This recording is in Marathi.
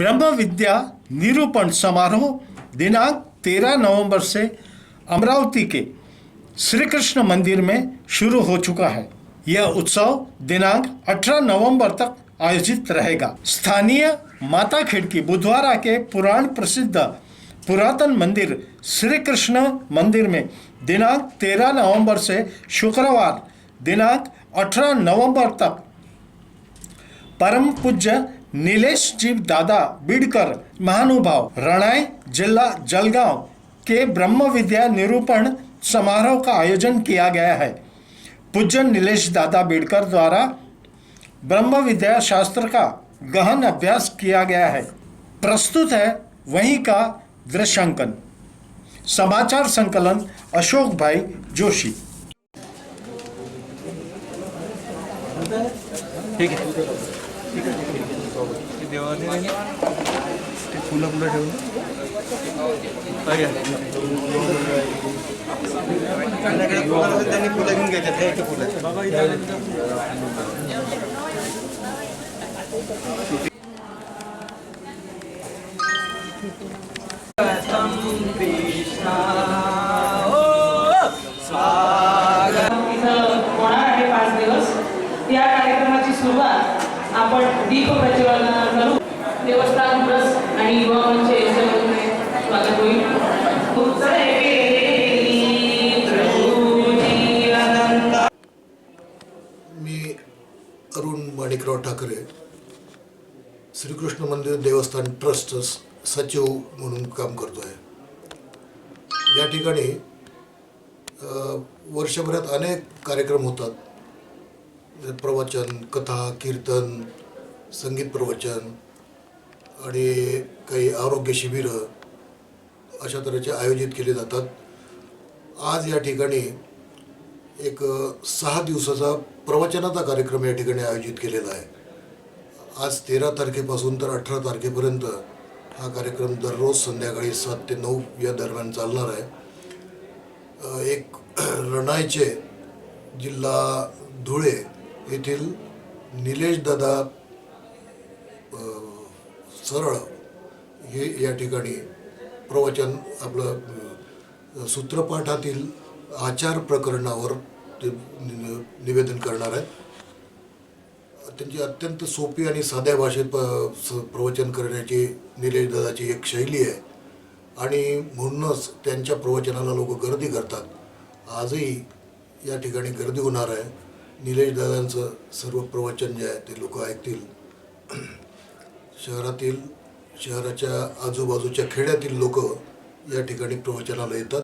ब्रह्म विद्या निरूपण समारोह दिनांक 13 नवंबर से अमरावती के श्री कृष्ण मंदिर में शुरू हो चुका है। यह उत्सव दिनांक 18 नवंबर तक आयोजित रहेगा। स्थानीय माता खिड़की बुधवारा के पुराण प्रसिद्ध पुरातन मंदिर श्री कृष्ण मंदिर में दिनांक 13 नवंबर से शुक्रवार दिनांक 18 नवंबर तक परम पूज्य नीलेश जी दादा बीडकर, महानुभाव, रणाई जिला जलगांव के ब्रह्म विद्या निरूपण समारोह का आयोजन किया गया है। पूज्य नीलेश दादा बीडकर द्वारा ब्रह्म विद्या शास्त्र का गहन अभ्यास किया गया है। प्रस्तुत है वहीं का दृश्यांकन। समाचार संकलन अशोक भाई जोशी। ठीक आहे ते देवाने नाही ना, ते फुलं फुलं ठेवून त्यांनी फुलं घेऊन घ्यायच्यात फुलं इथं होणार आहे पाच दिवस या कार्यक्रमाची सुरुवात आपण दीप प्रज्वलनानं करू. देवस्थान ट्रस्ट आणि युवा मंच यांच्या वतीने स्वागत होईल. मी अरुण माणिकराव ठाकरे श्रीकृष्ण मंदिर देवस्थान ट्रस्ट सचिव म्हणून काम करतो आहे या ठिकाणी वर्षभरात अनेक कार्यक्रम होतात. प्रवचन कथा कीर्तन संगीत प्रवचन आणि काही आरोग्य शिबिरं अशा तऱ्हेचे आयोजित केले जातात. आज या ठिकाणी एक सहा दिवसाचा प्रवचनाचा कार्यक्रम या ठिकाणी आयोजित केलेला आहे. आज तेरा तारखेपासून तर अठरा तारखेपर्यंत हा कार्यक्रम दररोज संध्याकाळी सात ते नऊ या दरम्यान चालणार आहे. एक रणायचे जिल्हा धुळे येथील निलेश दादा सरळ हे या ठिकाणी प्रवचन आपलं सूत्रपाठातील आचार प्रकरणावर ते निवेदन करणार आहेत. त्यांची अत्यंत सोपी आणि साध्या भाषेत प स- प्रवचन करण्याची निलेश दादाची एक शैली आहे. आणि म्हणूनच त्यांच्या प्रवचनाला लोक गर्दी करतात. आजही या ठिकाणी गर्दी होणार आहे. निलेश दादांचं सर्व प्रवचन जे आहे ते लोक ऐकतील. शहरातील शहराच्या आजूबाजूच्या खेड्यातील लोक या ठिकाणी प्रवचनाला येतात.